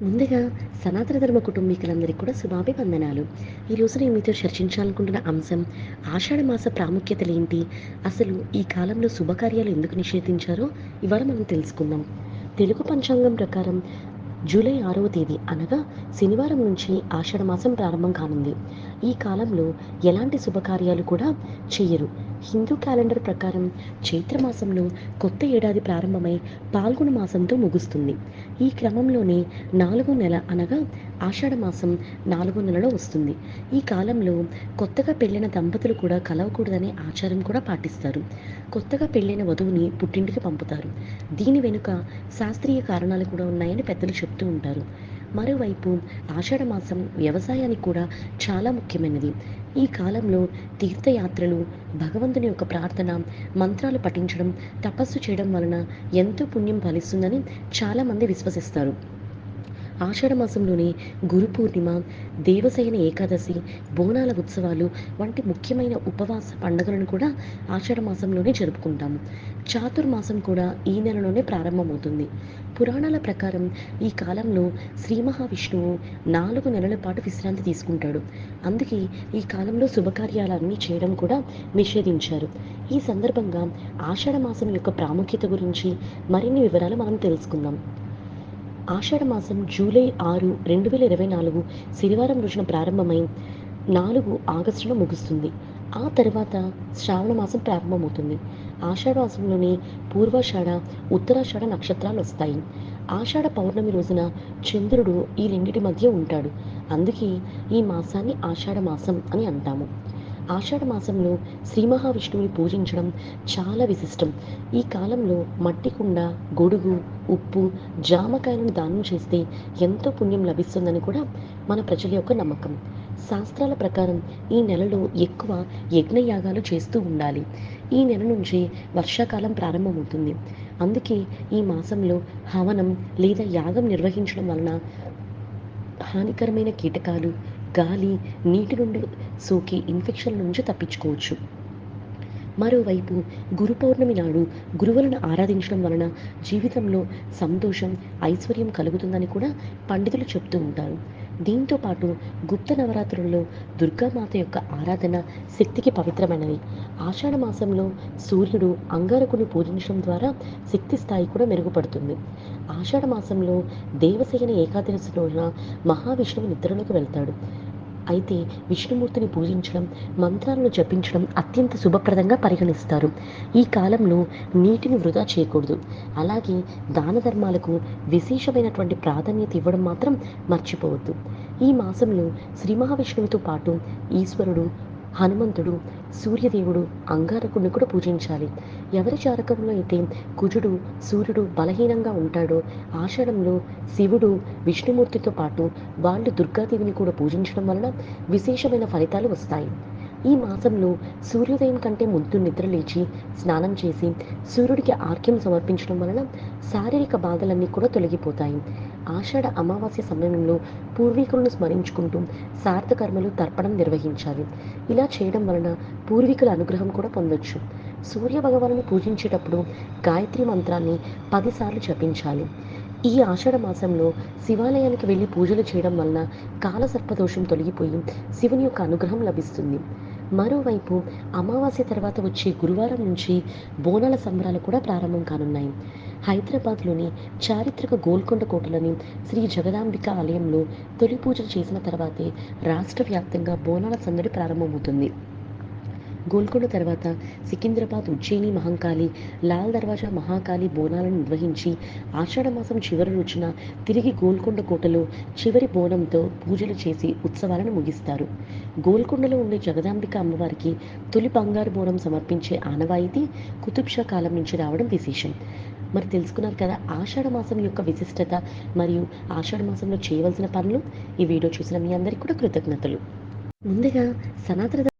ముందుగా సనాతన ధర్మ కుటుంబీకులందరికీ కూడా శుభాభివందనాలు. ఈరోజు నేను మీతో చర్చించాలనుకుంటున్న అంశం ఆషాఢ మాస ప్రాముఖ్యతలు ఏంటి? అసలు ఈ కాలంలో శుభకార్యాలు ఎందుకు నిషేధించారో ఇవాళ మనం తెలుసుకుందాం. తెలుగు పంచాంగం ప్రకారం జూలై ఆరవ తేదీ అనగా శనివారం నుంచి ఆషాఢ మాసం ప్రారంభం కానుంది. ఈ కాలంలో ఎలాంటి శుభకార్యాలు కూడా చేయరు. హిందూ క్యాలెండర్ ప్రకారం చైత్రమాసంలో కొత్త ఏడాది ప్రారంభమై పాల్గొన మాసంతో ముగుస్తుంది. ఈ క్రమంలోనే నాలుగో నెల అనగా ఆషాఢ మాసం నాలుగో నెలలో వస్తుంది. ఈ కాలంలో కొత్తగా పెళ్ళైన దంపతులు కూడా కలవకూడదనే ఆచారం కూడా పాటిస్తారు. కొత్తగా పెళ్ళైన వధువుని పుట్టింటికి పంపుతారు. దీని వెనుక శాస్త్రీయ కారణాలు కూడా ఉన్నాయని పెద్దలు చెప్తూ ఉంటారు. మరోవైపు ఆషాఢ మాసం వ్యవసాయానికి కూడా చాలా ముఖ్యమైనది. ఈ కాలంలో తీర్థయాత్రలు భగవంతుని యొక్క ప్రార్థన మంత్రాలు పఠించడం తపస్సు చేయడం వలన ఎంతో పుణ్యం ఫలిస్తుందని చాలామంది విశ్వసిస్తారు. ఆషాఢ మాసంలోని గురు పూర్ణిమ దేవసేన ఏకాదశి బోనాల ఉత్సవాలు వంటి ముఖ్యమైన ఉపవాస పండుగలను కూడా ఆషాఢ మాసంలోనే జరుపుకుంటాము. చాతుర్మాసం కూడా ఈ నెలలోనే ప్రారంభమవుతుంది. పురాణాల ప్రకారం ఈ కాలంలో శ్రీ మహావిష్ణువు నాలుగు నెలల పాటు విశ్రాంతి తీసుకుంటాడు. అందుకే ఈ కాలంలో శుభకార్యాలన్నీ చేయడం కూడా నిషేధించారు. ఈ సందర్భంగా ఆషాఢ మాసం యొక్క ప్రాముఖ్యత గురించి మరిన్ని వివరాలు మనం తెలుసుకుందాం. ఆషాఢ మాసం జూలై ఆరు రెండు వేల ఇరవై నాలుగు శనివారం రోజున ప్రారంభమై నాలుగు ఆగస్టులో ముగుస్తుంది. ఆ తర్వాత శ్రావణ మాసం ప్రారంభమవుతుంది. ఆషాఢ మాసంలోని పూర్వాషాఢ ఉత్తరాషాఢ నక్షత్రాలు వస్తాయి. ఆషాఢ పౌర్ణమి రోజున చంద్రుడు ఈ రెండిటి మధ్య ఉంటాడు. అందుకే ఈ మాసాన్ని ఆషాఢ మాసం అని అంటాము. ఆషాఢ మాసంలో శ్రీ మహావిష్ణువుని పూజించడం చాలా విశిష్టం. ఈ కాలంలో మట్టి కుండ గొడుగు ఉప్పు జామకాయలను దానం చేస్తే ఎంతో పుణ్యం లభిస్తుందని కూడా మన ప్రజల యొక్క నమ్మకం. శాస్త్రాల ప్రకారం ఈ నెలలో ఎక్కువ యజ్ఞయాగాలు చేస్తూ ఉండాలి. ఈ నెల నుంచి వర్షాకాలం ప్రారంభమవుతుంది. అందుకే ఈ మాసంలో హవనం లేదా యాగం నిర్వహించడం వలన హానికరమైన కీటకాలు గాలి నీటి నుండి సోకి ఇన్ఫెక్షన్ల నుంచి తప్పించుకోవచ్చు. మరోవైపు గురు పౌర్ణమి నాడు గురువులను ఆరాధించడం వలన జీవితంలో సంతోషం ఐశ్వర్యం కలుగుతుందని కూడా పండితులు చెప్తూ ఉంటారు. దీంతో పాటు గుప్త నవరాత్రుల్లో దుర్గామాత యొక్క ఆరాధన శక్తికి పవిత్రమైనది. ఆషాఢ మాసంలో సూర్యుడు అంగారకుని పూజించడం ద్వారా శక్తి స్థాయి కూడా మెరుగుపడుతుంది. ఆషాఢ మాసంలో దేవసేన ఏకాదశి రోజున మహావిష్ణువు నిద్రలోకి వెళ్తాడు. అయితే విష్ణుమూర్తిని పూజించడం మంత్రాలను జపించడం అత్యంత శుభప్రదంగా పరిగణిస్తారు. ఈ కాలంలో నీటిని వృధా చేయకూడదు. అలాగే దాన ధర్మాలకు విశేషమైనటువంటి ప్రాధాన్యత ఇవ్వడం మాత్రం మర్చిపోవద్దు. ఈ మాసంలో శ్రీ మహావిష్ణువుతో పాటు ఈశ్వరుడు హనుమంతుడు సూర్యదేవుడు అంగారకుడిని కూడా పూజించాలి. ఎవరి జాతకంలో అయితే కుజుడు సూర్యుడు బలహీనంగా ఉంటాడో ఆషాఢంలో శివుడు విష్ణుమూర్తితో పాటు వాళ్ళు దుర్గాదేవిని కూడా పూజించడం వలన విశేషమైన ఫలితాలు వస్తాయి. ఈ మాసంలో సూర్యోదయం కంటే ముందు నిద్ర లేచి స్నానం చేసి సూర్యుడికి ఆర్క్యం సమర్పించడం వలన శారీరక బాధలన్నీ కూడా తొలగిపోతాయి. ఆషాఢ అమావాస్య సమయంలో పూర్వీకులను స్మరించుకుంటూ సార్థకర్మలు తర్పణం నిర్వహించాలి. ఇలా చేయడం వలన పూర్వీకుల అనుగ్రహం కూడా పొందొచ్చు. సూర్య భగవాను పూజించేటప్పుడు గాయత్రి మంత్రాన్ని పదిసార్లు జపించాలి. ఈ ఆషాఢ మాసంలో శివాలయానికి వెళ్ళి పూజలు చేయడం వలన కాలసర్పదోషం తొలగిపోయి శివుని యొక్క అనుగ్రహం లభిస్తుంది. మరోవైపు అమావాస్య తర్వాత వచ్చే గురువారం నుంచి బోనాల సంబరాలు కూడా ప్రారంభం కానున్నాయి. హైదరాబాద్లోని చారిత్రక గోల్కొండ కోటలోని శ్రీ జగదాంబిక ఆలయంలో తొలి పూజలు చేసిన తర్వాతే రాష్ట్ర వ్యాప్తంగా బోనాల సందడి ప్రారంభమవుతుంది. గోల్కొండ తర్వాత సికింద్రాబాద్ ఉజ్జయిని మహంకాళి లాల్ దర్వాజా మహాకాళి బోనాలను నిర్వహించి ఆషాఢ మాసం చివరి రోజున తిరిగి గోల్కొండ కోటలో చివరి బోనంతో పూజలు చేసి ఉత్సవాలను ముగిస్తారు. గోల్కొండలో ఉండే జగదాంబిక అమ్మవారికి తొలి బంగారు బోనం సమర్పించే ఆనవాయితీ కుతుబ్షా కాలం నుంచి రావడం విశేషం. మరి తెలుసుకున్నారు కదా ఆషాఢ మాసం యొక్క విశిష్టత మరియు ఆషాఢ మాసంలో చేయవలసిన పనులు. ఈ వీడియో చూసిన మీ అందరికీ కూడా కృతజ్ఞతలు. ముందుగా సనాతన